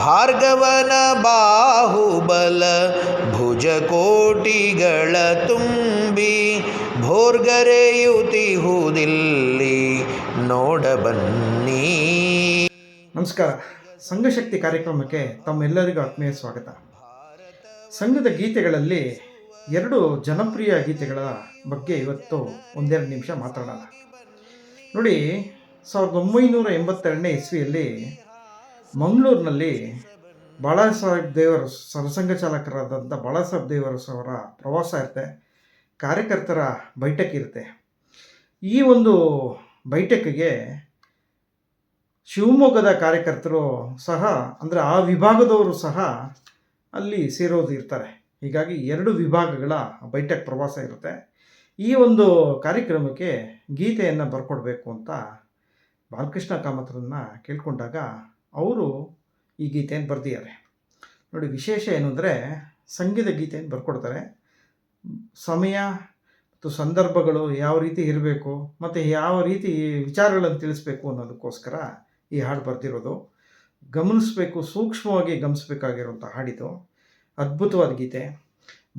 ಭಾರ್ಗವನ ಬಾಹುಬಲ ಭುಜಕೋಟಿಗಳ ತುಂಬಿ ಭೋರ್ಗರೆಯುತಿಹುದಿಲ್ಲಿ ನೋಡಬನ್ನಿ ನಮಸ್ಕಾರ. ಸಂಘಶಕ್ತಿ ಕಾರ್ಯಕ್ರಮಕ್ಕೆ ತಮ್ಮೆಲ್ಲರಿಗೂ ಆತ್ಮೀಯ ಸ್ವಾಗತ. ಸಂಘದ ಗೀತೆಗಳಲ್ಲಿ ಎರಡು ಜನಪ್ರಿಯ ಗೀತೆಗಳ ಬಗ್ಗೆ ಇವತ್ತು ಒಂದೆರಡು ನಿಮಿಷ ಮಾತಾಡೋಣ. ನೋಡಿ, ಸಾವಿರದ ಒಂಬೈನೂರ ಎಂಬತ್ತೆರಡನೇ ಇಸ್ವಿಯಲ್ಲಿ ಮಂಗಳೂರಿನಲ್ಲಿ ಬಾಳಾಸಾಹೇಬ್ ದೇವರ ಸರಸಂಘ ಚಾಲಕರಾದಂಥ ಬಾಳಾಸಾಹೇಬ್ ದೇವರ ಸವರ ಪ್ರವಾಸ ಇರುತ್ತೆ. ಕಾರ್ಯಕರ್ತರ ಬೈಠಕ್ ಇರುತ್ತೆ. ಈ ಒಂದು ಬೈಠಕ್ಕಿಗೆ ಶಿವಮೊಗ್ಗದ ಕಾರ್ಯಕರ್ತರು ಸಹ, ಅಂದರೆ ಆ ವಿಭಾಗದವರು ಸಹ ಅಲ್ಲಿ ಸೇರೋದು ಇರ್ತಾರೆ. ಹೀಗಾಗಿ ಎರಡು ವಿಭಾಗಗಳ ಬೈಠಕ್ ಪ್ರವಾಸ ಇರುತ್ತೆ. ಈ ಒಂದು ಕಾರ್ಯಕ್ರಮಕ್ಕೆ ಗೀತೆಯನ್ನು ಬರ್ಕೊಡ್ಬೇಕು ಅಂತ ಬಾಲಕೃಷ್ಣ ಕಾಮತ್ರನ್ನ ಕೇಳ್ಕೊಂಡಾಗ ಅವರು ಈ ಗೀತೆಯನ್ನು ಬರೆದಿದ್ದಾರೆ. ನೋಡಿ, ವಿಶೇಷ ಏನು ಅಂದರೆ ಸಂಗೀತ ಗೀತೆಯನ್ನು ಬರ್ಕೊಡ್ತಾರೆ. ಸಮಯ ಮತ್ತು ಸಂದರ್ಭಗಳು ಯಾವ ರೀತಿ ಇರಬೇಕು ಮತ್ತು ಯಾವ ರೀತಿ ವಿಚಾರಗಳನ್ನು ತಿಳಿಸ್ಬೇಕು ಅನ್ನೋದಕ್ಕೋಸ್ಕರ ಈ ಹಾಡು ಬರ್ತಿರೋದು ಗಮನಿಸಬೇಕು, ಸೂಕ್ಷ್ಮವಾಗಿ ಗಮನಿಸ್ಬೇಕಾಗಿರುವಂಥ ಹಾಡಿದು. ಅದ್ಭುತವಾದ ಗೀತೆ.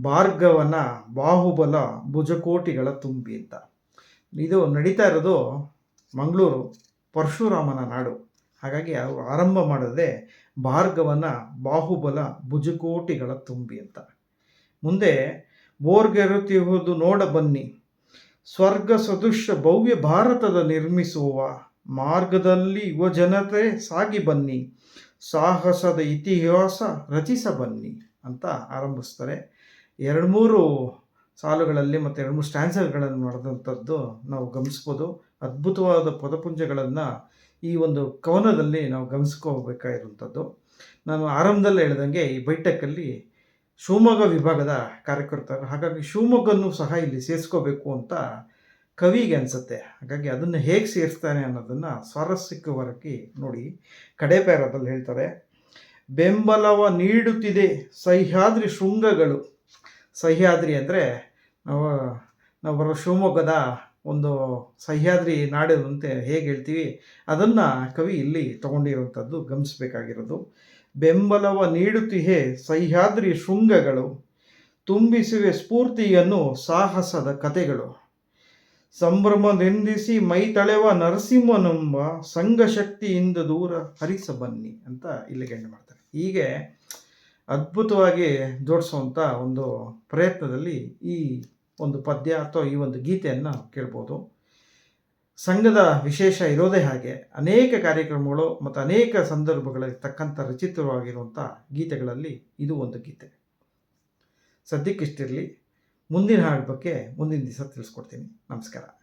ಭಾರ್ಗವನ ಬಾಹುಬಲ ಭುಜಕೋಟಿಗಳ ತುಂಬಿ ಅಂತ. ಇದು ನಡೀತಾ ಇರೋದು ಮಂಗಳೂರು ಪರಶುರಾಮನ ನಾಡು. ಹಾಗಾಗಿ ಅವರು ಆರಂಭ ಮಾಡದೆ ಭಾರ್ಗವನ ಬಾಹುಬಲ ಭುಜಕೋಟಿಗಳ ತುಂಬಿ ಅಂತ. ಮುಂದೆ ಬೋರ್ಗೆರುತಿಹುದು ನೋಡ ಬನ್ನಿ, ಸ್ವರ್ಗ ಸದೃಶ ಭವ್ಯ ಭಾರತದ ನಿರ್ಮಿಸುವ ಮಾರ್ಗದಲ್ಲಿ ಯುವ ಜನತೆ ಸಾಗಿ ಬನ್ನಿ, ಸಾಹಸದ ಇತಿಹಾಸ ರಚಿಸ ಬನ್ನಿ ಅಂತ ಆರಂಭಿಸ್ತಾರೆ. ಎರಡು ಮೂರು ಸಾಲುಗಳಲ್ಲಿ ಮತ್ತು ಎರಡು ಮೂರು ಸ್ಟ್ಯಾನ್ಸರ್ಗಳನ್ನು ಮಾಡಿದಂಥದ್ದು ನಾವು ಗಮನಿಸ್ಬೋದು. ಅದ್ಭುತವಾದ ಪದಪುಂಜಗಳನ್ನು ಈ ಒಂದು ಕವನದಲ್ಲಿ ನಾವು ಗಮನಿಸ್ಕೋಬೇಕಾಗಿರುವಂಥದ್ದು. ನಾನು ಆರಂಭದಲ್ಲಿ ಹೇಳ್ದಂಗೆ ಈ ಬೈಠಕ್ಕಲ್ಲಿ ಶಿವಮೊಗ್ಗ ವಿಭಾಗದ ಕಾರ್ಯಕರ್ತರು, ಹಾಗಾಗಿ ಶಿವಮೊಗ್ಗನ್ನು ಸಹ ಇಲ್ಲಿ ಸೇರಿಸ್ಕೋಬೇಕು ಅಂತ ಕವಿಗೆ ಅನಿಸುತ್ತೆ. ಹಾಗಾಗಿ ಅದನ್ನು ಹೇಗೆ ಸೇರಿಸ್ತಾನೆ ಅನ್ನೋದನ್ನು ಸ್ವಾರಸ್ಯಕವಾಗಿ ನೋಡಿ ಕಡೆ ಪ್ಯಾರದಲ್ಲಿ ಹೇಳ್ತಾರೆ, ಬೆಂಬಲವ ನೀಡುತ್ತಿದೆ ಸಹ್ಯಾದ್ರಿ ಶೃಂಗಗಳು. ಸಹ್ಯಾದ್ರಿ ಅಂದರೆ ನಾವು ನಾವು ಬರೋ ಶಿವಮೊಗ್ಗದ ಒಂದು ಸಹ್ಯಾದ್ರಿ ನಾಡಿದಂತೆ ಹೇಗೆ ಹೇಳ್ತೀವಿ, ಅದನ್ನು ಕವಿ ಇಲ್ಲಿ ತಗೊಂಡಿರುವಂಥದ್ದು ಗಮನಿಸಬೇಕಾಗಿರೋದು. ಬೆಂಬಲವ ನೀಡುತ್ತಿಹೆ ಸಹ್ಯಾದ್ರಿ ಶೃಂಗಗಳು, ತುಂಬಿಸುವೆ ಸ್ಫೂರ್ತಿಯನ್ನು ಸಾಹಸದ ಕತೆಗಳು. ಸಂಭ್ರಮದೆಂದಿಸಿ ಮೈ ತಳೆವ ನರಸಿಂಹನೆಂಬ ಸಂಘಶಕ್ತಿಯಿಂದ ದೂರ ಹರಿಸ ಬನ್ನಿ ಅಂತ ಇಲ್ಲಿ ಗಂಡು ಮಾಡ್ತಾರೆ. ಹೀಗೆ ಅದ್ಭುತವಾಗಿ ಜೋಡಿಸುವಂಥ ಒಂದು ಪ್ರಯತ್ನದಲ್ಲಿ ಈ ಒಂದು ಪದ್ಯ ಅಥವಾ ಈ ಒಂದು ಗೀತೆಯನ್ನು ಕೇಳ್ಬೋದು. ಸಂಘದ ವಿಶೇಷ ಇರೋದೇ ಹಾಗೆ ಅನೇಕ ಕಾರ್ಯಕ್ರಮಗಳು ಮತ್ತು ಅನೇಕ ಸಂದರ್ಭಗಳಿಗೆ ತಕ್ಕಂಥ ರಚಿತವಾಗಿರುವಂಥ ಗೀತೆಗಳಲ್ಲಿ ಇದು ಒಂದು ಗೀತೆ. ಸದ್ಯಕ್ಕಿಷ್ಟಿರಲಿ, ಮುಂದಿನ ಹಾಡು ಬಗ್ಗೆ ಮುಂದಿನ ದಿವಸ ತಿಳಿಸ್ಕೊಡ್ತೀನಿ. ನಮಸ್ಕಾರ.